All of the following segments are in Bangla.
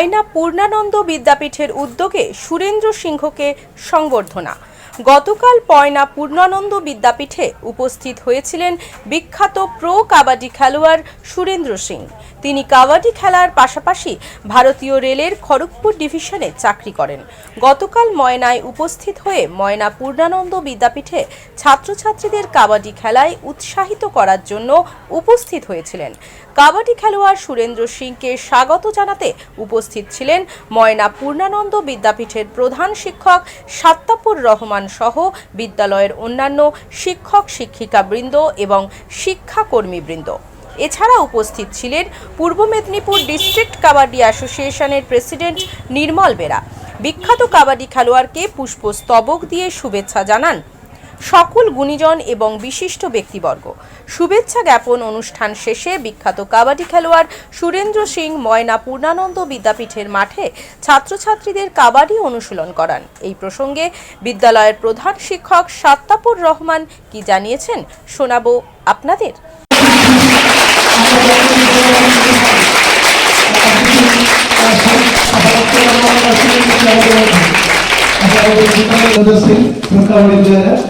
ময়না পূর্ণানন্দ বিদ্যাপীঠের উদ্যোগে সুরেন্দ্র সিংহকে সংবর্ধনা। গতকাল পয়না পূর্ণানন্দ বিদ্যাপীঠে উপস্থিত হয়েছিলেন বিখ্যাত প্রো কাবাডি খেলোয়াড় সুরেন্দ্র সিং। তিনি কাবাডি খেলার পাশাপাশি ভারতীয় রেলের খড়গপুর ডিভিশনে চাকরি করেন। গতকাল ময়নায় উপস্থিত হয়ে ময়না পূর্ণানন্দ বিদ্যাপীঠে ছাত্রছাত্রীদের কাবাডি খেলায় উৎসাহিত করার জন্য উপস্থিত হয়েছিলেন। কাবাডি খেলোয়াড় সুরেন্দ্র সিংকে স্বাগত জানাতে উপস্থিত ছিলেন ময়না পূর্ণানন্দ বিদ্যাপীঠের প্রধান শিক্ষক সাত্তাপুর রহমান সহ বিদ্যালয়ের অন্যান্য শিক্ষক, শিক্ষিকাবৃন্দ এবং শিক্ষাকর্মীবৃন্দ। এছাড়া উপস্থিত ছিলেন পূর্ব মেদিনীপুর ডিস্ট্রিক্ট কাবাডি অ্যাসোসিয়েশনের প্রেসিডেন্ট নির্মল বেরা। বিখ্যাত কাবাডি খেলোয়াড়কে পুষ্পস্তবক দিয়ে শুভেচ্ছা জানান সকল গুণীজন এবং বিশিষ্ট ব্যক্তিবর্গ। শুভেচ্ছা জ্ঞাপন অনুষ্ঠান শেষে বিখ্যাত কাবাডি খেলোয়াড় সুরেন্দ্র সিং ময়না পূর্ণানন্দ বিদ্যাপীঠের মাঠে ছাত্রছাত্রীদের কাবাডি অনুশীলন করান। এই প্রসঙ্গে বিদ্যালয়ের প্রধান শিক্ষক সাত্তাপুর রহমান কি জানিয়েছেন শোনাবো আপনাদের। Another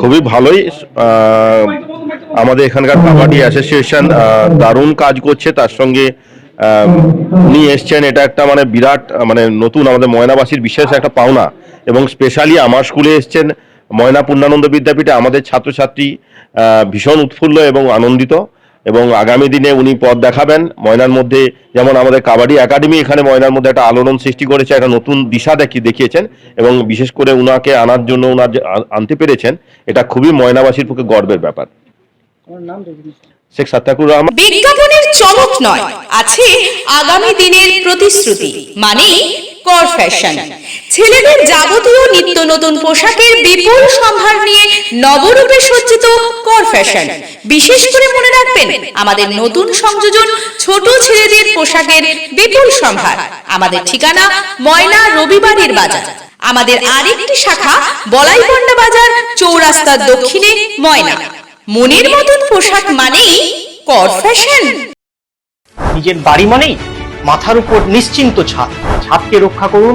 খুবই ভালোই আমাদের এখানকার কাবাডি অ্যাসোসিয়েশন দারুণ কাজ করছে। তার সঙ্গে উনি এসছেন, এটা একটা মানে বিরাট মানে নতুন আমাদের ময়নাবাসীর বিশেষ একটা পাওনা। এবং স্পেশালি আমার স্কুলে এসছেন ময়না পূর্ণানন্দ বিদ্যাপীঠে আমাদের ছাত্রছাত্রী আহ, ভীষণ উৎফুল্ল এবং আনন্দিত। এবং আগামী দিনে উনি পথ দেখাবেন। ময়নার মধ্যে যেমন আমাদের কাবাডি একাডেমি এখানে ময়নার মধ্যে একটা আলোড়ন সৃষ্টি করেছে একটা নতুন দিশা দেখি দেখিয়েছেন। এবং বিশেষ করে উনাকে আনার জন্য উনার আনতে পেরেছেন এটা খুবই ময়নাবাসীর পক্ষে গর্বের ব্যাপার। শেখ সাত্তাকুর রহমান। বিজ্ঞাপনের চমক নয় আছে আগামী দিনের প্রতিশ্রুতি মানে কর ফ্যাশন ছেলেদের যাবতীয় নিত্য নতুন পোশাকের বিপুল সম্ভার নিয়ে নবরূপে সজ্জিত কর ফ্যাশন বিশেষ করে মনে রাখবেন, আমাদের নতুন সংযোজন ছোট ছেলেদের পোশাকের বিপুল সম্ভার। আমাদের ঠিকানা ময়না রবিবারের বাজার। আমাদের আরেকটি শাখা বলাইপন্ডা বাজার, চৌরাস্তার দক্ষিণে ময়না। মনের মতন পোশাক মানেই কর ফ্যাশন নিজের বাড়ি মানেই মাথার উপর নিশ্চিন্ত ছাদ। ছাদকে রক্ষা করুন